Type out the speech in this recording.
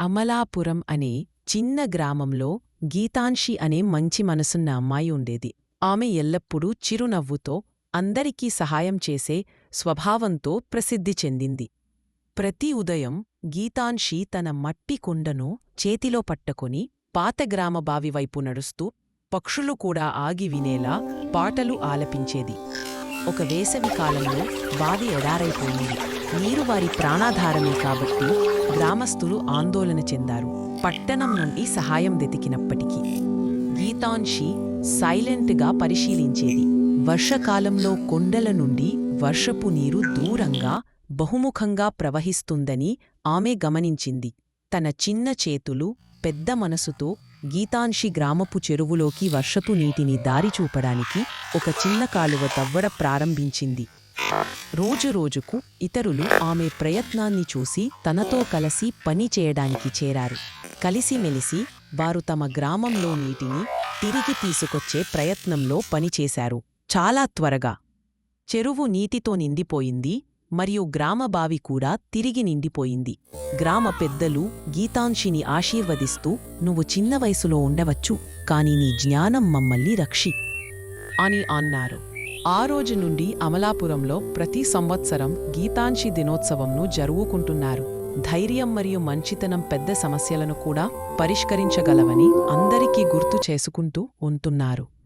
అమలాపురం అనే చిన్న గ్రామంలో గీతాంషి అనే మంచి మనసున్న అమ్మాయి ఉండేది. ఆమె ఎల్లప్పుడూ చిరునవ్వుతో అందరికీ సహాయం చేసే స్వభావంతో ప్రసిద్ధి చెందింది. ప్రతి ఉదయం గీతాంషి తన మట్టి కుండను చేతిలో పట్టుకొని పాతగ్రామబావివైపు నడుస్తూ పక్షులు కూడా ఆగి వినేలా పాటలు ఆలపించేది. ఒక వేసవి కాలంలో బావి ఎడారైపోయింది. నీరు వారి ప్రాణాధారమే కాబట్టి గ్రామస్తులు ఆందోళన చెందారు. పట్టణం నుండి సహాయం వెతికినప్పటికీ గీతాంషి సైలెంట్గా పరిశీలించేది. వర్షకాలంలో కొండల నుండి వర్షపు నీరు దూరంగా బహుముఖంగా ప్రవహిస్తుందని ఆమె గమనించింది. తన చిన్న చేతులు పెద్ద మనసుతో గీతాన్షి గ్రామపు చెరువులోకి వర్షపు నీటిని దారి చూపడానికి ఒక చిన్న కాలువ తవ్వడ ప్రారంభించింది. రోజురోజుకు ఇతరులు ఆమె ప్రయత్నాన్ని చూసి తనతో కలిసి పని చేయడానికి చేరారు. కలిసిమెలిసి వారు తమ గ్రామంలో నీటిని తిరిగి తీసుకొచ్చే ప్రయత్నంలో పనిచేశారు. చాలా త్వరగా. చెరువు నీటితో నిండిపోయింది. మరియు గ్రామ బావి కూడా తిరిగి నిండిపోయింది. గ్రామ పెద్దలు గీతాంశిని ఆశీర్వదిస్తూ నువ్వు చిన్న వయసులో ఉండవచ్చు కాని నీ జ్ఞానం మమ్మల్ని రక్షి అని అన్నారు. ఆ రోజు నుండి అమలాపురంలో ప్రతి సంవత్సరం గీతాంశి దినోత్సవంను జరుపుకుంటున్నారు ధైర్యం మరియు మంచితనం పెద్ద సమస్యలను కూడా పరిష్కరించగలవని అందరికీ గుర్తు చేసుకుంటూ ఉంటున్నారు.